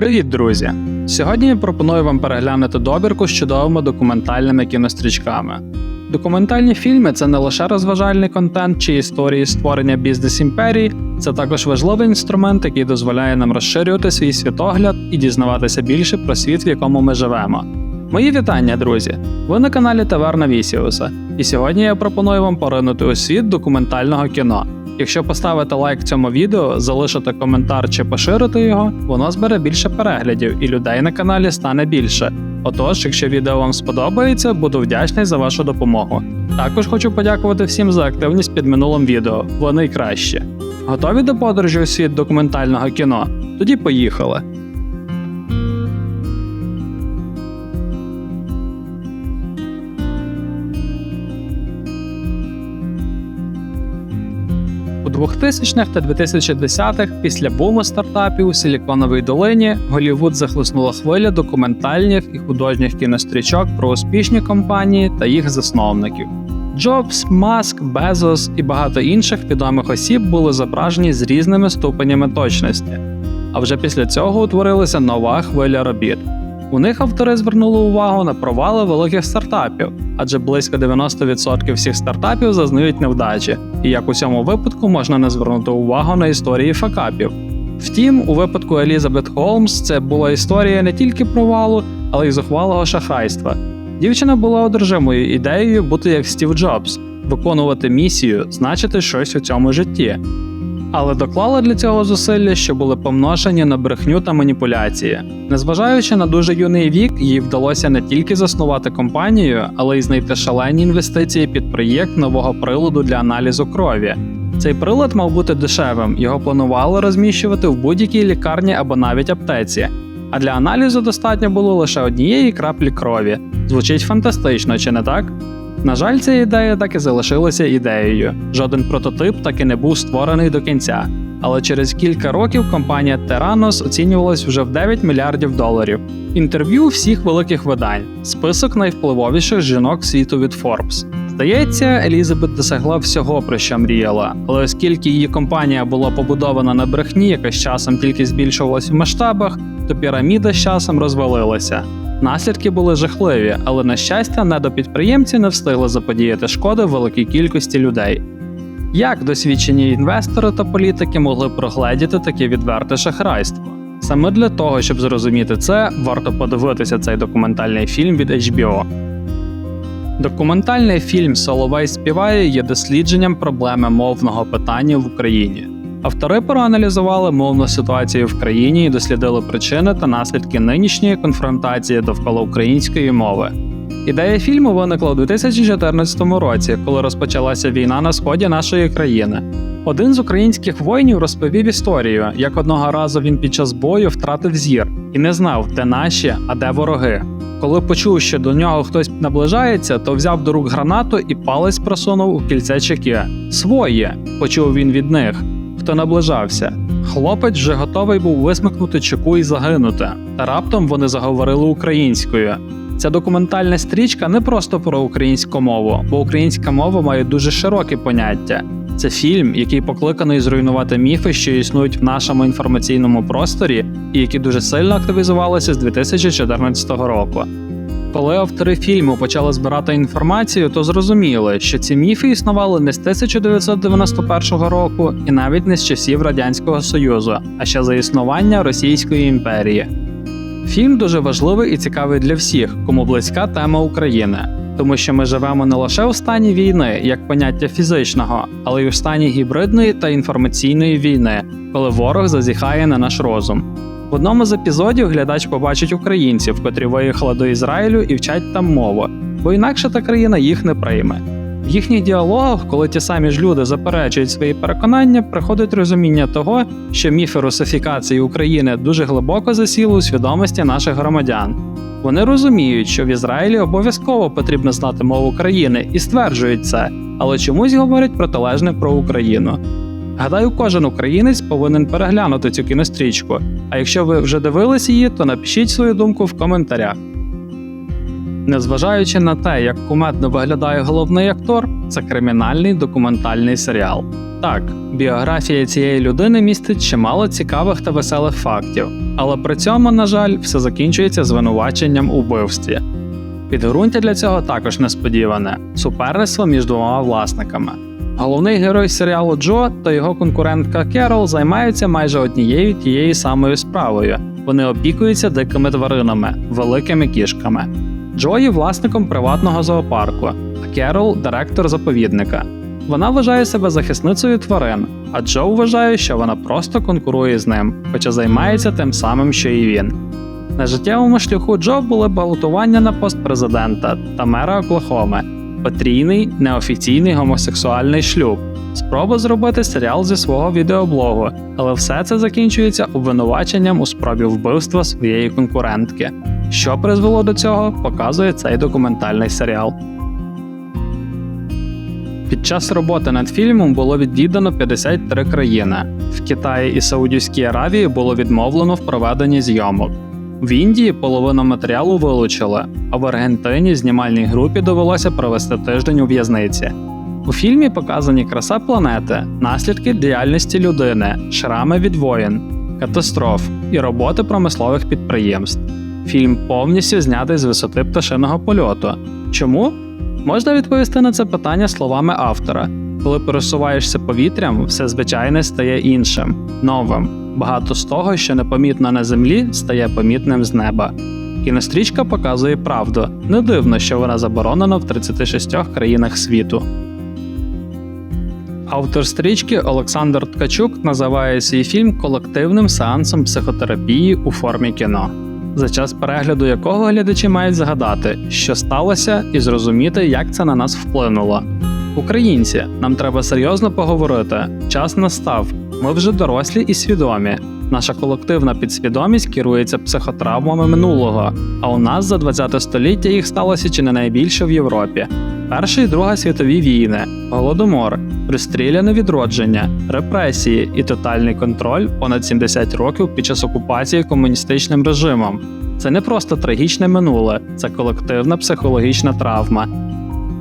Привіт, друзі! Сьогодні я пропоную вам переглянути добірку з чудовими документальними кінострічками. Документальні фільми це не лише розважальний контент чи історії створення бізнес імперії, це також важливий інструмент, який дозволяє нам розширювати свій світогляд і дізнаватися більше про світ, в якому ми живемо. Мої вітання, друзі! Ви на каналі Таверна Вісіуса, і сьогодні я пропоную вам поринути у світ документального кіно. Якщо поставити лайк цьому відео, залишити коментар чи поширити його, воно збере більше переглядів і людей на каналі стане більше. Отож, якщо відео вам сподобається, буду вдячний за вашу допомогу. Також хочу подякувати всім за активність під минулим відео, Вони краще. Готові до подорожі у світ документального кіно? Тоді поїхали. 2000-х та 2010-х, після буму стартапів у Силіконовій долині, Голівуд захлеснула хвиля документальних і художніх кінострічок про успішні компанії та їх засновників. Джобс, Маск, Безос і багато інших відомих осіб були зображені з різними ступенями точності. А вже після цього утворилася нова хвиля робіт. У них автори звернули увагу на провали великих стартапів, адже близько 90% всіх стартапів зазнають невдачі, і як у цьому випадку можна не звернути увагу на історії факапів. Втім, у випадку Елізабет Холмс це була історія не тільки провалу, але й зухвалого шахрайства. Дівчина була одержимою ідеєю бути як Стів Джобс, виконувати місію, значити щось у цьому житті. Але доклала для цього зусилля, що були помножені на брехню та маніпуляції. Незважаючи на дуже юний вік, їй вдалося не тільки заснувати компанію, але й знайти шалені інвестиції під проєкт нового приладу для аналізу крові. Цей прилад мав бути дешевим, його планували розміщувати в будь-якій лікарні або навіть аптеці. А для аналізу достатньо було лише однієї краплі крові. Звучить фантастично, чи не так? На жаль, ця ідея так і залишилася ідеєю. Жоден прототип так і не був створений до кінця. Але через кілька років компанія Terranos оцінювалась вже в 9 мільярдів доларів. Інтерв'ю всіх великих видань, список найвпливовіших жінок світу від Forbes. Здається, Елізабет досягла всього, про що мріяла, але оскільки її компанія була побудована на брехні, яка з часом тільки збільшувалась в масштабах, то піраміда з часом розвалилася. Наслідки були жахливі, але на щастя, недопідприємці не встигли заподіяти шкоди великій кількості людей. Як досвідчені інвестори та політики могли прогледіти таке відверте шахрайство? Саме для того, щоб зрозуміти це, варто подивитися цей документальний фільм від HBO. Документальний фільм Соловей співає є дослідженням проблеми мовного питання в Україні. Автори проаналізували мовну ситуацію в країні і дослідили причини та наслідки нинішньої конфронтації довкола української мови. Ідея фільму виникла у 2014 році, коли розпочалася війна на сході нашої країни. Один з українських воїнів розповів історію, як одного разу він під час бою втратив зір і не знав, де наші, а де вороги. Коли почув, що до нього хтось наближається, то взяв до рук гранату і палець просунув у кільце чеки. Своє, почув він від них хто наближався. Хлопець вже готовий був висмикнути чеку і загинути, та раптом вони заговорили українською. Ця документальна стрічка не просто про українську мову, бо українська мова має дуже широке поняття. Це фільм, який покликаний зруйнувати міфи, що існують в нашому інформаційному просторі, і які дуже сильно активізувалися з 2014 року. Коли автори фільму почали збирати інформацію, то зрозуміли, що ці міфи існували не з 1991 року і навіть не з часів Радянського Союзу, а ще за існування Російської імперії. Фільм дуже важливий і цікавий для всіх, кому близька тема України, тому що ми живемо не лише у стані війни як поняття фізичного, але й у стані гібридної та інформаційної війни, коли ворог зазіхає на наш розум. В одному з епізодів глядач побачить українців, котрі виїхали до Ізраїлю і вчать там мову, бо інакше та країна їх не прийме. В їхніх діалогах, коли ті самі ж люди заперечують свої переконання, приходить розуміння того, що міфи русифікації України дуже глибоко засіли у свідомості наших громадян. Вони розуміють, що в Ізраїлі обов'язково потрібно знати мову країни і стверджують це, але чомусь говорять протилежне про Україну. Гадаю, кожен українець повинен переглянути цю кінострічку. А якщо ви вже дивились її, то напишіть свою думку в коментарях. Незважаючи на те, як кумедно виглядає головний актор, це кримінальний документальний серіал. Так, біографія цієї людини містить чимало цікавих та веселих фактів, але при цьому, на жаль, все закінчується звинуваченням у вбивстві. Підґрунтя для цього також несподіване суперництво між двома власниками. Головний герой серіалу Джо та його конкурентка Керол займаються майже однією тією самою справою. Вони опікуються дикими тваринами, великими кішками. Джо є власником приватного зоопарку, а Керол директор заповідника. Вона вважає себе захисницею тварин, а Джо вважає, що вона просто конкурує з ним, хоча займається тим самим, що і він. На життєвому шляху Джо були балотування на пост президента та мера Оклахоми, потрійний неофіційний гомосексуальний шлюб, спроба зробити серіал зі свого відеоблогу, але все це закінчується обвинуваченням у спробі вбивства своєї конкурентки. Що призвело до цього, показує цей документальний серіал. Під час роботи над фільмом було відвідано 53 країни. В Китаї і Саудівській Аравії було відмовлено в проведенні зйомок. В Індії половину матеріалу вилучили, а в Аргентині знімальній групі довелося провести тиждень у в'язниці. У фільмі показані краса планети, наслідки діяльності людини, шрами від воєн, катастроф і роботи промислових підприємств. Фільм повністю знятий з висоти пташиного польоту. Чому? Можна відповісти на це питання словами автора: коли пересуваєшся повітрям, все звичайне стає іншим, новим. Багато з того, що непомітно на землі, стає помітним з неба. Кінострічка показує правду. Не дивно, що вона заборонена в 36 країнах світу. Автор стрічки Олександр Ткачук називає свій фільм колективним сеансом психотерапії у формі кіно, за час перегляду якого глядачі мають згадати, що сталося, і зрозуміти, як це на нас вплинуло. Українці, нам треба серйозно поговорити. Час настав. Ми вже дорослі і свідомі. Наша колективна підсвідомість керується психотравмами минулого, а у нас за 20 століття їх сталося чи не найбільше в Європі. Перша і Друга світові війни, голодомор, розстріляне відродження, репресії і тотальний контроль понад 70 років під час окупації комуністичним режимом. Це не просто трагічне минуле, це колективна психологічна травма,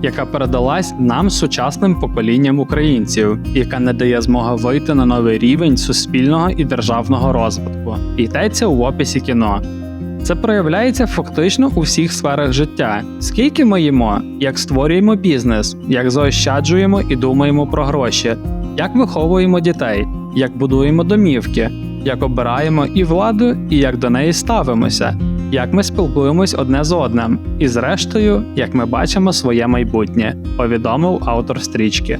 яка передалась нам сучасним поколінням українців, яка не дає змоги вийти на новий рівень суспільного і державного розвитку. Йдеться у описі кіно. Це проявляється фактично у всіх сферах життя. Скільки ми їмо, як створюємо бізнес, як заощаджуємо і думаємо про гроші, як виховуємо дітей, як будуємо домівки, як обираємо і владу, і як до неї ставимося, як ми спілкуємось одне з одним, і зрештою, як ми бачимо своє майбутнє, повідомив автор стрічки.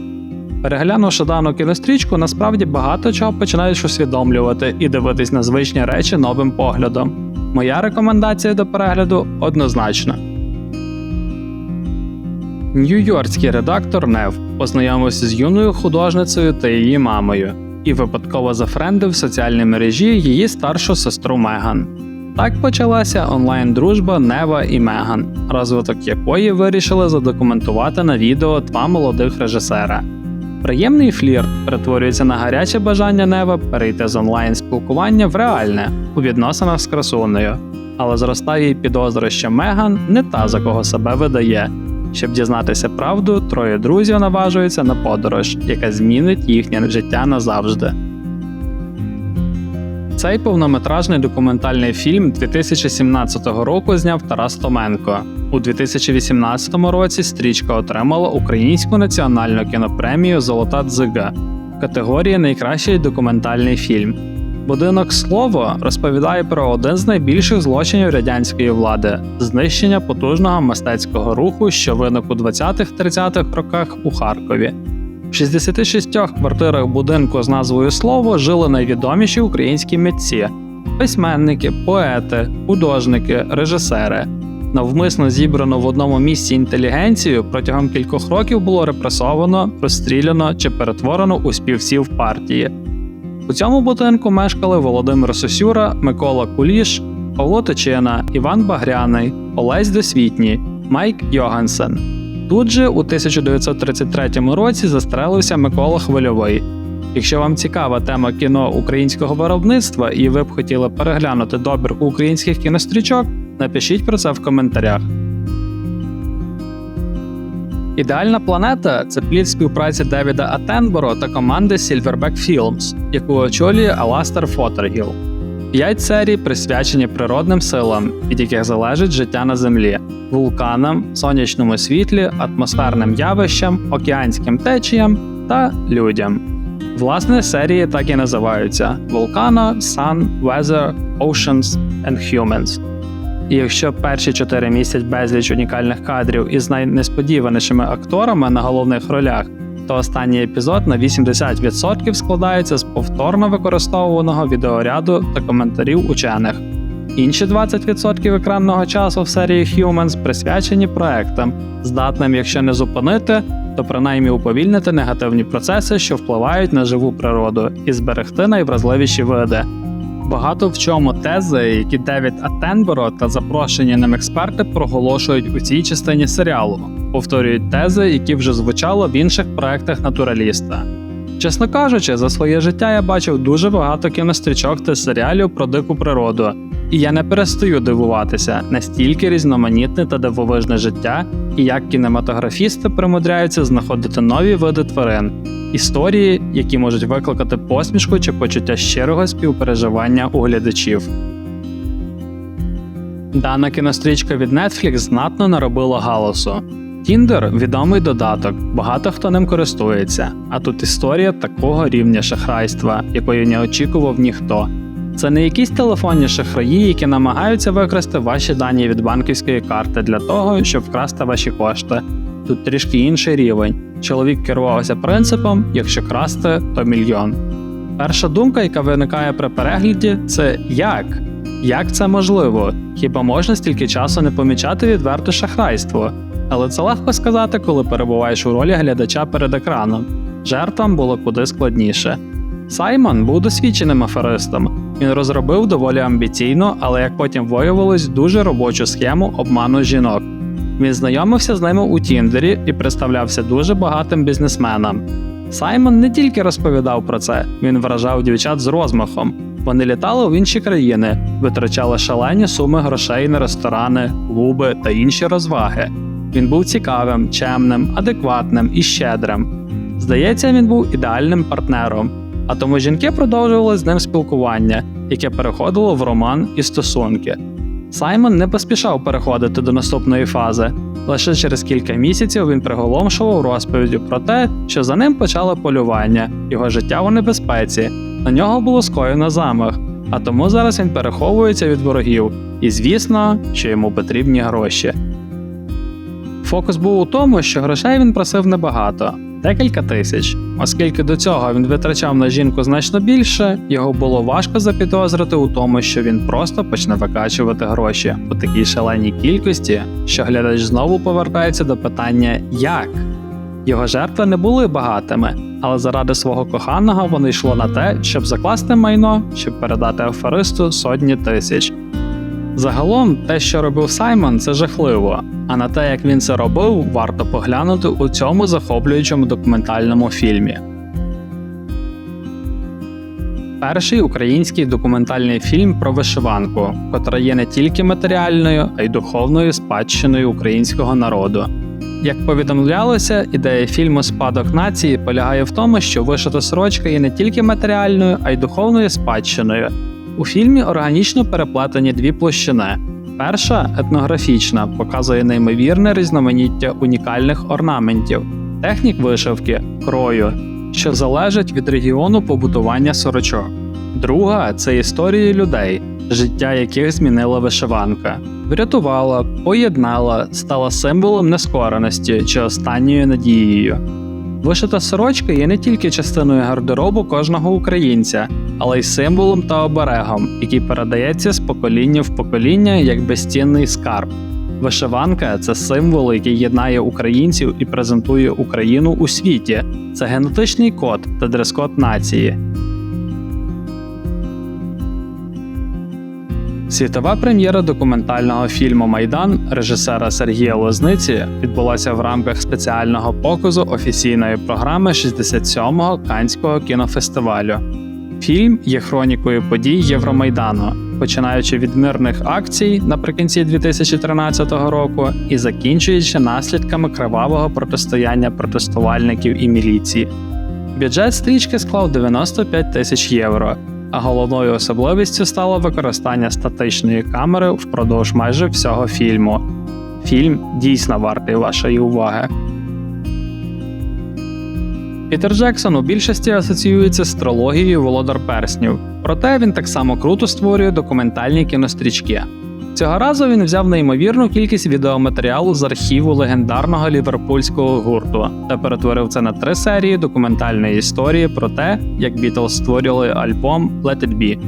Переглянувши дану кінострічку, насправді багато чого починаєш усвідомлювати і дивитись на звичні речі новим поглядом. Моя рекомендація до перегляду однозначна. Нью-Йоркський редактор Нев познайомився з юною художницею та її мамою і випадково зафрендив в соціальній мережі її старшу сестру Меган. Так почалася онлайн-дружба Нева і Меган, розвиток якої вирішили задокументувати на відео два молодих режисера. Приємний флірт перетворюється на гаряче бажання Нева перейти з онлайн спілкування в реальне у відносинах з красунею, але зростає й підозра, що Меган не та, за кого себе видає. Щоб дізнатися правду, троє друзів наважуються на подорож, яка змінить їхнє життя назавжди. Цей повнометражний документальний фільм 2017 року зняв Тарас Томенко. У 2018 році стрічка отримала Українську національну кінопремію Золота дзига в категорії Найкращий документальний фільм. Будинок слово розповідає про один з найбільших злочинів радянської влади знищення потужного мистецького руху, що виник у 20-30-х роках у Харкові. В 66 квартирах будинку з назвою Слово жили найвідоміші українські митці: письменники, поети, художники, режисери. Навмисно зібрано в одному місці інтелігенцію протягом кількох років було репресовано, розстріляно чи перетворено у співців партії. У цьому будинку мешкали Володимир Сосюра, Микола Куліш, Павло Точина, Іван Багряний, Олесь Досвітній, Майк Йогансен. Тут же у 1933 році застрелився Микола Хвильовий. Якщо вам цікава тема кіно українського виробництва і ви б хотіли переглянути добірку українських кінострічок, напишіть про це в коментарях. Ідеальна планета це плід співпраці Девіда Атенборо та команди Silverback Films, яку очолює Аластер Фотергіл. П'ять серій присвячені природним силам, від яких залежить життя на землі, вулканам, сонячному світлі, атмосферним явищам, океанським течіям та людям. Власне, серії так і називаються: Volcano, Sun, Weather, Oceans and Humans. І якщо перші чотири місяць безліч унікальних кадрів із найнесподіванішими акторами на головних ролях, то останній епізод на 80% складається з повторно використовуваного відеоряду та коментарів учених. Інші 20% екранного часу в серії Humans присвячені проектам, здатним, якщо не зупинити, то принаймні уповільнити негативні процеси, що впливають на живу природу, і зберегти найвразливіші види. Багато в чому тези, які Девід Аттенборо та запрошені ним експерти проголошують у цій частині серіалу, повторюють тези, які вже звучало в інших проектах натураліста. Чесно кажучи, за своє життя я бачив дуже багато кінострічок та серіалів про дику природу, і я не перестаю дивуватися, настільки різноманітне та дивовижне життя, і як кінематографісти примудряються знаходити нові види тварин, історії, які можуть викликати посмішку чи почуття щирого співпереживання у глядачів. Дана кінострічка від Netflix знатно наробила галасу. Тіндер відомий додаток, багато хто ним користується, а тут історія такого рівня шахрайства, якої не очікував ніхто. Це не якісь телефонні шахраї, які намагаються викрасти ваші дані від банківської карти для того, щоб вкрасти ваші кошти. Тут трішки інший рівень. Чоловік керувався принципом: якщо красти, то мільйон. Перша думка, яка виникає при перегляді, це як? Як це можливо? Хіба можна стільки часу не помічати відверте шахрайство? Але це легко сказати, коли перебуваєш у ролі глядача перед екраном. Жертвам було куди складніше. Саймон був досвідченим аферистом. Він розробив доволі амбіційну, але як потім виявилось, дуже робочу схему обману жінок. Він знайомився з ними у Тіндері і представлявся дуже багатим бізнесменом. Саймон не тільки розповідав про це, він вражав дівчат з розмахом. Вони літали в інші країни, витрачали шалені суми грошей на ресторани, клуби та інші розваги. Він був цікавим, чемним, адекватним і щедрим. Здається, він був ідеальним партнером, а тому жінки продовжували з ним спілкування, яке переходило в роман і стосунки. Саймон не поспішав переходити до наступної фази. Лише через кілька місяців він приголомшував розповіддю про те, що за ним почало полювання, його життя у небезпеці. На нього було скоєно замах, а тому зараз він переховується від ворогів, і звісно, що йому потрібні гроші. Фокус був у тому, що грошей він просив небагато декілька тисяч. Оскільки до цього він витрачав на жінку значно більше, його було важко запідозрити у тому, що він просто почне викачувати гроші у такій шаленій кількості, що глядач знову повертається до питання як. Його жертви не були багатими, але заради свого коханого воно йшло на те, щоб закласти майно, щоб передати аферисту сотні тисяч. Загалом, те, що робив Саймон, це жахливо. А на те, як він це робив, варто поглянути у цьому захоплюючому документальному фільмі. Перший український документальний фільм про вишиванку, котра є не тільки матеріальною, а й духовною спадщиною українського народу. Як повідомлялося, ідея фільму Спадок нації полягає в тому, що вишита сорочка є не тільки матеріальною, а й духовною спадщиною. У фільмі органічно переплетені дві площини. Перша етнографічна, показує неймовірне різноманіття унікальних орнаментів, технік вишивки, крою, що залежать від регіону побутування сорочок. Друга це історії людей, життя яких змінила вишиванка, врятувала, поєднала, стала символом нескореності чи останньою надією. Вишита сорочка є не тільки частиною гардеробу кожного українця, але й символом та оберегом, який передається з покоління в покоління як безцінний скарб. Вишиванка це символ, який єднає українців і презентує Україну у світі. Це генетичний код та дрес-код нації. Світова прем'єра документального фільму Майдан режисера Сергія Лозниці відбулася в рамках спеціального показу офіційної програми 67-го Канського кінофестивалю. Фільм є хронікою подій Євромайдану. починаючи від мирних акцій наприкінці 2013 року і закінчуючи наслідками кривавого протистояння протестувальників і міліції. Бюджет стрічки склав 95 тисяч євро, а головною особливістю стало використання статичної камери впродовж майже всього фільму. Фільм дійсно вартий вашої уваги. Пітер Джексон у більшості асоціюється з трилогією Володар Перснів, проте він так само круто створює документальні кінострічки. Цього разу він взяв неймовірну кількість відеоматеріалу з архіву легендарного ліверпульського гурту та перетворив це на три серії документальної історії про те, як Бітлз створювали альбом Let It Be.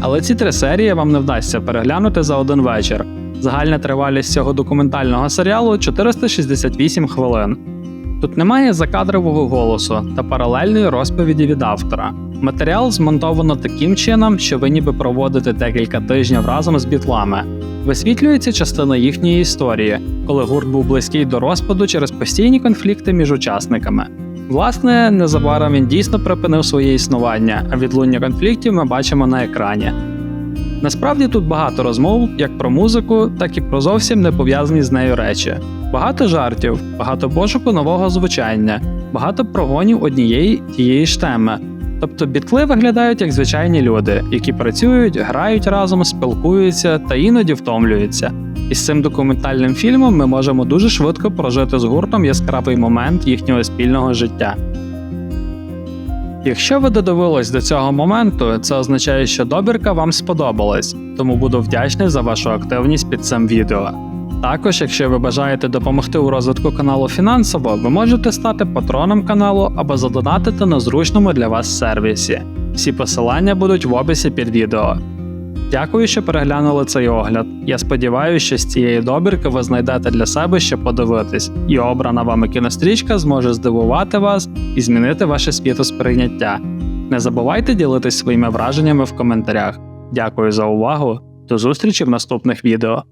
Але ці три серії вам не вдасться переглянути за один вечір. Загальна тривалість цього документального серіалу 468 хвилин. Тут немає закадрового голосу та паралельної розповіді від автора. Матеріал змонтовано таким чином, що ви ніби проводите декілька тижнів разом з бітлами. Висвітлюється частина їхньої історії, коли гурт був близький до розпаду через постійні конфлікти між учасниками. Власне, незабаром він дійсно припинив своє існування, а відлуння конфліктів ми бачимо на екрані. Насправді тут багато розмов як про музику, так і про зовсім не пов'язані з нею речі. Багато жартів, багато пошуку нового звучання, багато прогонів однієї тієї ж теми. Тобто бітли виглядають як звичайні люди, які працюють, грають разом, спілкуються та іноді втомлюються. І з цим документальним фільмом ми можемо дуже швидко прожити з гуртом яскравий момент їхнього спільного життя. Якщо ви додивились до цього моменту, це означає, що добірка вам сподобалась, тому буду вдячний за вашу активність під цим відео. Також, якщо ви бажаєте допомогти у розвитку каналу фінансово, ви можете стати патроном каналу або задонатити на зручному для вас сервісі. Всі посилання будуть в описі під відео. Дякую, що переглянули цей огляд. Я сподіваюся, що з цієї добірки ви знайдете для себе що подивитись, і обрана вами кінострічка зможе здивувати вас і змінити ваше світосприйняття. Не забувайте ділитись своїми враженнями в коментарях. Дякую за увагу. До зустрічі в наступних відео.